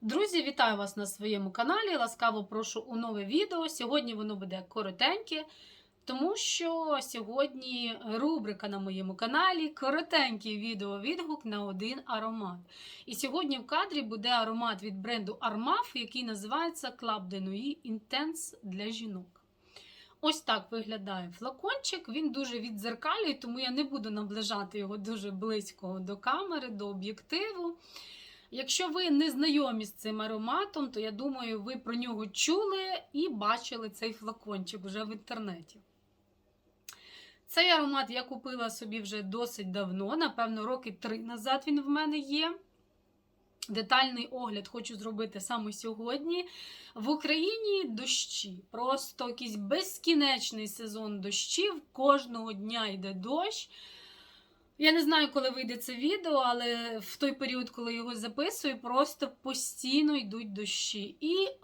Друзі, вітаю вас на своєму каналі. Ласкаво прошу у нове відео. Сьогодні воно буде коротеньке, тому що сьогодні рубрика на моєму каналі коротенький відео-відгук на один аромат. І сьогодні в кадрі буде аромат від бренду Armaf, який називається Club de Nuit Intense для жінок. Ось так виглядає флакончик. Він дуже віддзеркалює, тому я не буду наближати його дуже близько до камери, до об'єктиву. Якщо ви не знайомі з цим ароматом, то я думаю, ви про нього чули і бачили цей флакончик вже в інтернеті. Цей аромат я купила собі вже досить давно, напевно, роки три назад він в мене є. Детальний огляд хочу зробити саме сьогодні. В Україні дощі. Просто якийсь безкінечний сезон дощів. Кожного дня йде дощ. Я не знаю, коли вийде це відео, але в той період, коли його записую, просто постійно йдуть дощі. І е,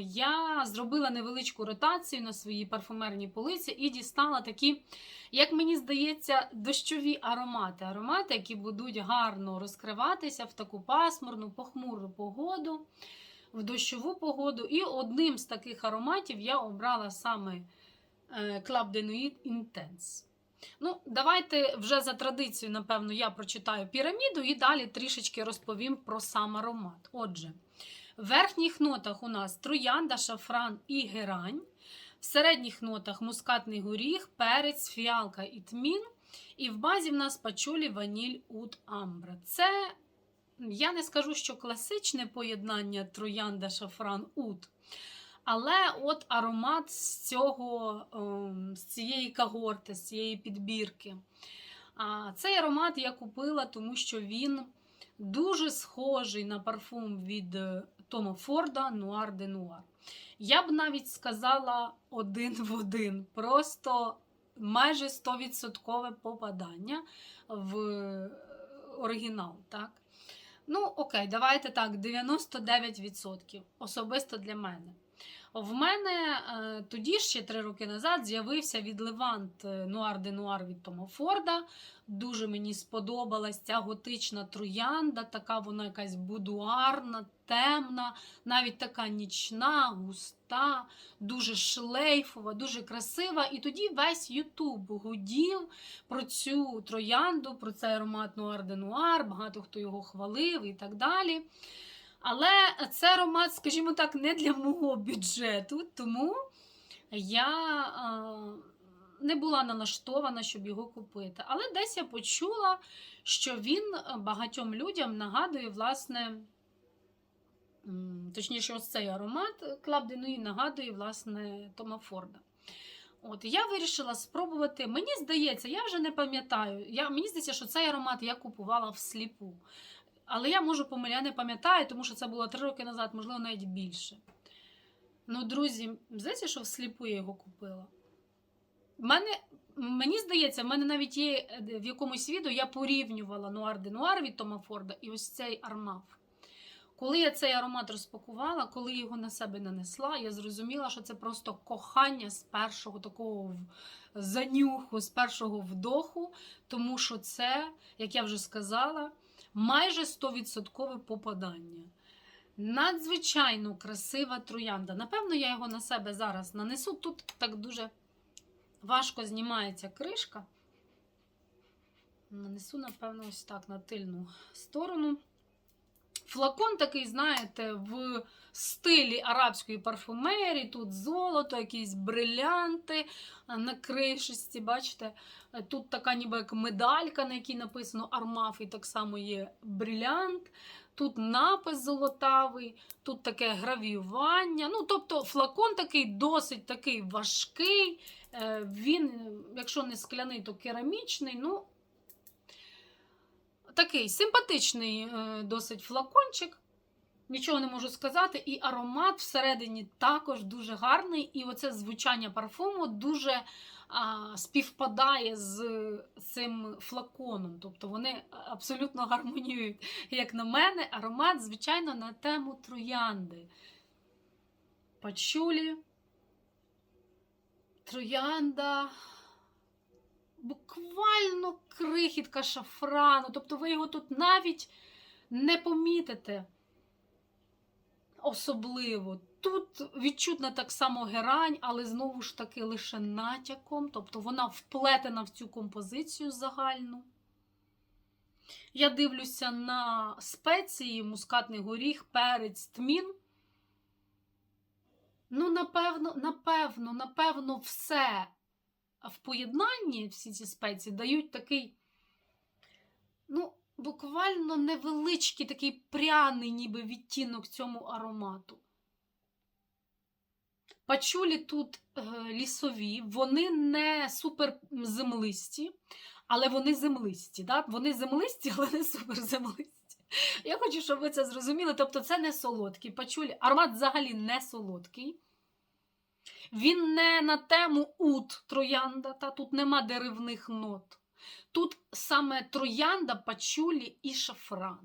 я зробила невеличку ротацію на своїй парфумерній полиці і дістала такі, як мені здається, дощові аромати. Аромати, які будуть гарно розкриватися в таку пасмурну, похмуру погоду, в дощову погоду. І одним з таких ароматів я обрала саме е, Club de Intense. Ну, давайте вже за традицією, напевно, я прочитаю піраміду і далі трішечки розповім про сам аромат. Отже, в верхніх нотах у нас троянда, шафран і герань. В середніх нотах мускатний горіх, перець, фіалка і тмін. І в базі в нас пачулі, ваніль, ут, амбра. Це, я не скажу, що класичне поєднання троянда, шафран, ут. Але от аромат з цього, ем, з цієї когорти, з цієї підбірки. Цей аромат я купила, тому що він дуже схожий на парфум від е, Тома Форда Нуар де Нуар. Я б навіть сказала один в один. Просто майже 100% попадання в оригінал. так? Ну, окей, давайте так, 99% особисто для мене. В мене е, тоді ще три роки назад з'явився від Левант Нуар де Нуар від Тома Форда. Дуже мені сподобалась ця готична троянда, така вона якась будуарна, темна, навіть така нічна, густа, дуже шлейфова, дуже красива. І тоді весь Ютуб гудів про цю троянду, про цей аромат Нуар де Нуар, багато хто його хвалив і так далі. Але це аромат, скажімо так, не для мого бюджету, тому я а, не була налаштована, щоб його купити. Але десь я почула, що він багатьом людям нагадує, власне, точніше, ось цей аромат Club нагадує, власне, Тома Форда. От, Я вирішила спробувати. Мені здається, я вже не пам'ятаю. Мені здається, що цей аромат я купувала всліпу. Але я можу помиляти, не пам'ятаю, тому що це було три роки назад, можливо, навіть більше. Ну, друзі, здається, що всліпу я його купила. Мене, Мені здається, в мене навіть є е, в якомусь відео я порівнювала Нуар де Нуар від Тома Форда і ось цей армаф. Коли я цей аромат розпакувала, коли його на себе нанесла, я зрозуміла, що це просто кохання з першого такого занюху, з першого вдоху, тому що це, як я вже сказала, майже 100% попадання. Надзвичайно красива троянда. Напевно, я його на себе зараз нанесу. Тут так дуже важко знімається кришка. Нанесу, напевно, ось так на тильну сторону. Флакон такий, знаєте, в стилі арабської парфумерії. Тут золото, якісь брилянти на кришечці. Бачите? Тут така ніби як медалька, на якій написано Армаф, і так само є брилянт. Тут напис золотавий, тут таке гравіювання. Ну, Тобто флакон такий досить такий важкий. Він, якщо не скляний, то керамічний. ну, Такий симпатичний досить флакончик. Нічого не можу сказати. І аромат всередині також дуже гарний. І оце звучання парфуму дуже а, співпадає з цим флаконом. Тобто вони абсолютно гармоніюють. Як на мене, аромат, звичайно, на тему троянди. Пачулі, троянда. Буквально крихітка шафрану, тобто ви його тут навіть не помітите. особливо. Тут відчутна так само герань, але знову ж таки лише натяком, тобто вона вплетена в цю композицію загальну. Я дивлюся на спеції, мускатний горіх, перець, тмін. Ну, напевно, напевно, напевно, все в поєднанні, всі ці спеції, дають такий, ну, буквально невеличкий такий пряний ніби відтінок цьому аромату. Пачулі тут е, лісові, вони не супер землисті, але вони землисті. Да? Вони землисті, але не супер землисті. Я хочу, щоб ви це зрозуміли. Тобто, це не солодкий пачулі. Аромат взагалі не солодкий. Він не на тему ут троянда, та тут нема деревних нот. Тут саме троянда, пачулі і шафран.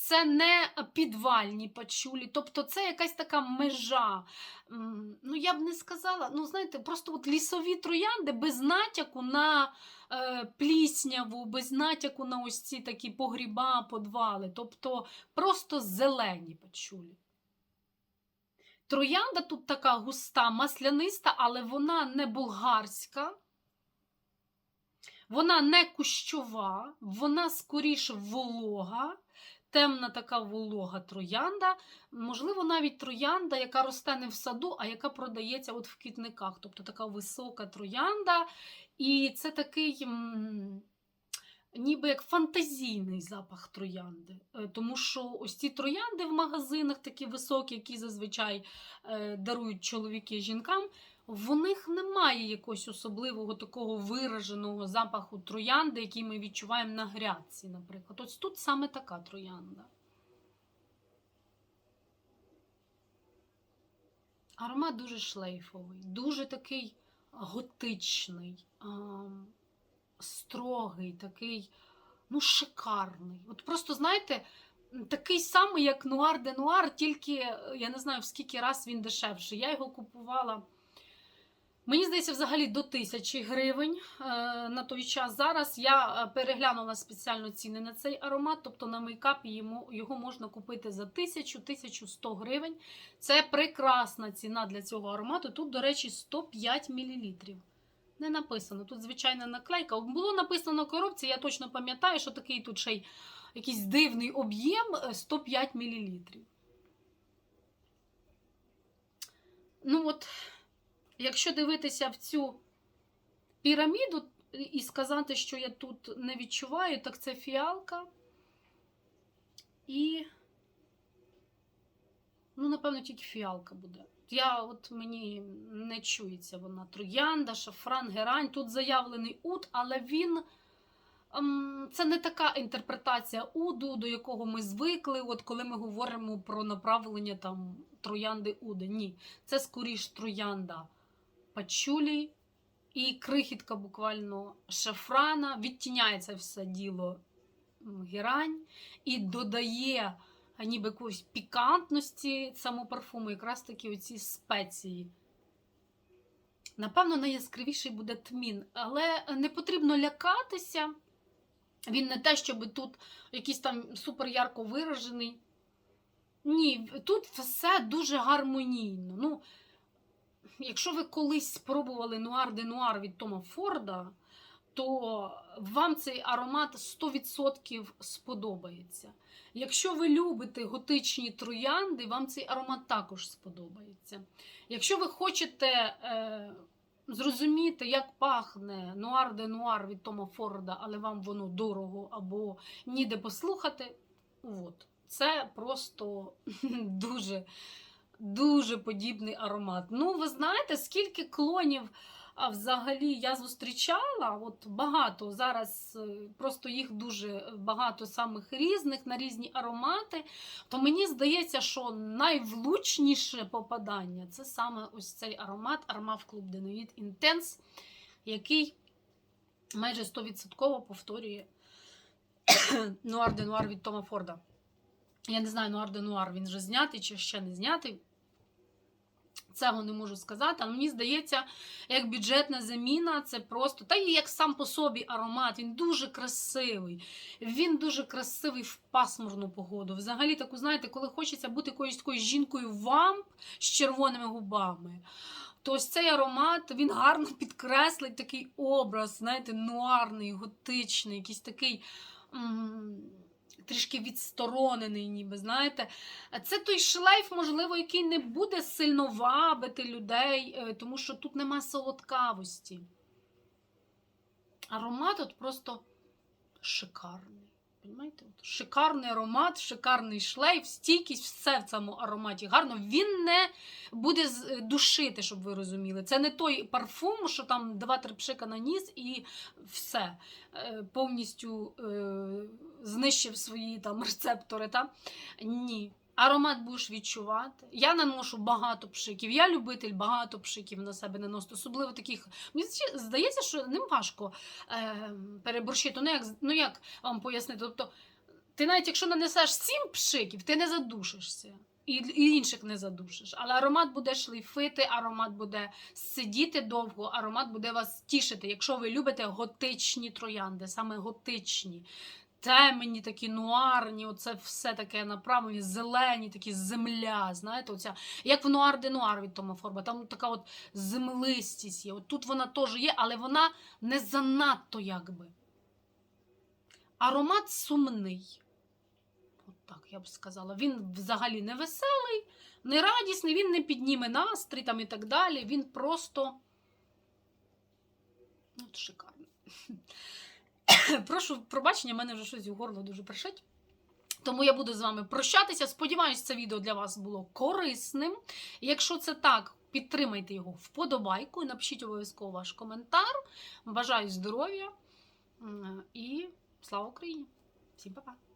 Це не підвальні пачулі, тобто це якась така межа. Ну, я б не сказала, ну, знаєте, просто от лісові троянди без натяку на е, плісняву, без натяку на ось ці такі погріба, подвали, тобто просто зелені пачулі. Троянда тут така густа, масляниста, але вона не болгарська. Вона не кущова, вона скоріше волога, темна така волога троянда. Можливо, навіть троянда, яка росте не в саду, а яка продається от в квітниках. Тобто така висока троянда. І це такий. Ніби як фантазійний запах троянди. Е, Тому що ось ці троянди в магазинах такі високі, які зазвичай е, дарують чоловіки жінкам, в них немає якогось особливого такого вираженого запаху троянди, який ми відчуваємо на грядці, наприклад. Ось тут саме така троянда. Аромат дуже шлейфовий, дуже такий готичний, строгий, такий, ну, шикарний. От просто, знаєте, такий самий, як нуар де нуар, тільки е, я не знаю, в скільки раз він дешевший. Я його купувала. Мені здається, взагалі до тисячі гривень е, на той час. Зараз я е, переглянула спеціально ціни на цей аромат, тобто на мейкапі йому, його можна купити за 1000-1100 гривень. Це прекрасна ціна для цього аромату. Тут, до речі, 105 мл. Не написано. Тут звичайна наклейка. Було написано коробці, я точно пам'ятаю, що такий тут ще й якийсь дивний об'єм е, 105 мл. Ну от, якщо дивитися в цю піраміду і сказати, що я тут не відчуваю, так це фіалка. І, ну, напевно, тільки фіалка буде. Я от мені не чується вона. Троянда, шафран, герань. Тут заявлений ут, але він. ем, Це не така інтерпретація уду, до якого ми звикли, от коли ми говоримо про направлення там троянди уди. Ні, це скоріш троянда пачулі і крихітка буквально шафрана. Відтіняється все діло герань і додає ніби якоїсь пікантності самого парфуму, якраз такі оці спеції. Напевно, найяскравіший буде тмін, але не потрібно лякатися. Він не те, щоб тут якийсь там супер ярко виражений. Ні, тут все дуже гармонійно. Ну, якщо ви колись спробували нуар де нуар від Тома Форда, то вам цей аромат 100% сподобається. Якщо ви любите готичні троянди, вам цей аромат також сподобається. Якщо ви хочете е, зрозуміти, як пахне нуар де нуар від Тома Форда, але вам воно дорого або ніде послухати, от. це просто дуже дуже подібний аромат. Ну, ви знаєте, скільки клонів а, взагалі я зустрічала, от багато зараз е, просто їх дуже багато самих різних на різні аромати. То мені здається, що найвлучніше попадання це саме ось цей аромат Club de Nuit Intense, який майже 100% повторює Нуар де Нуар від Тома Форда. Я не знаю, Нуар де Нуар він вже знятий чи ще не знятий. Цього не можу сказати, але мені здається, як бюджетна заміна, це просто. Та і як сам по собі аромат, він дуже красивий. Він дуже красивий в пасмурну погоду. Взагалі, таку, знаєте, коли хочеться бути якоюсь такою жінкою вамп з червоними губами. То ось цей аромат він гарно підкреслить такий образ, знаєте, нуарний, готичний, якийсь такий. м, Трішки відсторонений, ніби, знаєте. Це той шлейф, можливо, який не буде сильно вабити людей, е, тому що тут нема солодкавості. Аромат от просто шикарний. Понимаєте? Шикарний аромат, шикарний шлейф, стійкість, все в цьому ароматі гарно. Він не буде е, душити, щоб ви розуміли. Це не той парфум, що там два-три пшика наніс і все. Е, Повністю е, знищив свої там рецептори. Та? Ні. Аромат будеш відчувати. Я наношу багато пшиків. Я любитель багато пшиків на себе наносити, особливо таких. Мені здається- що ним важко е, переборщити. Ну як, ну як вам пояснити? Тобто, ти навіть якщо нанесеш сім пшиків, ти не задушишся. І, і інших не задушиш. Але аромат буде шлейфити, аромат буде сидіти довго, аромат буде вас тішити, якщо ви любите готичні троянди, саме готичні темні, такі нуарні, оце все таке направлені, зелені, такі земля. Знаєте, оця, як в нуар де нуар від Тома Форба, там така от землистість є. От тут вона теж є, але вона не занадто якби. Аромат сумний. От так я б сказала. Він взагалі не веселий, не радісний, він не підніме настрій там і так далі. Він просто. ну, От шикарний. Прошу пробачення, в мене вже щось у горло дуже пришить. Тому я буду з вами прощатися. Сподіваюсь, це відео для вас було корисним. Якщо це так, підтримайте його вподобайку напишіть обов'язково ваш коментар. Бажаю здоров'я і слава Україні! Всім па-па!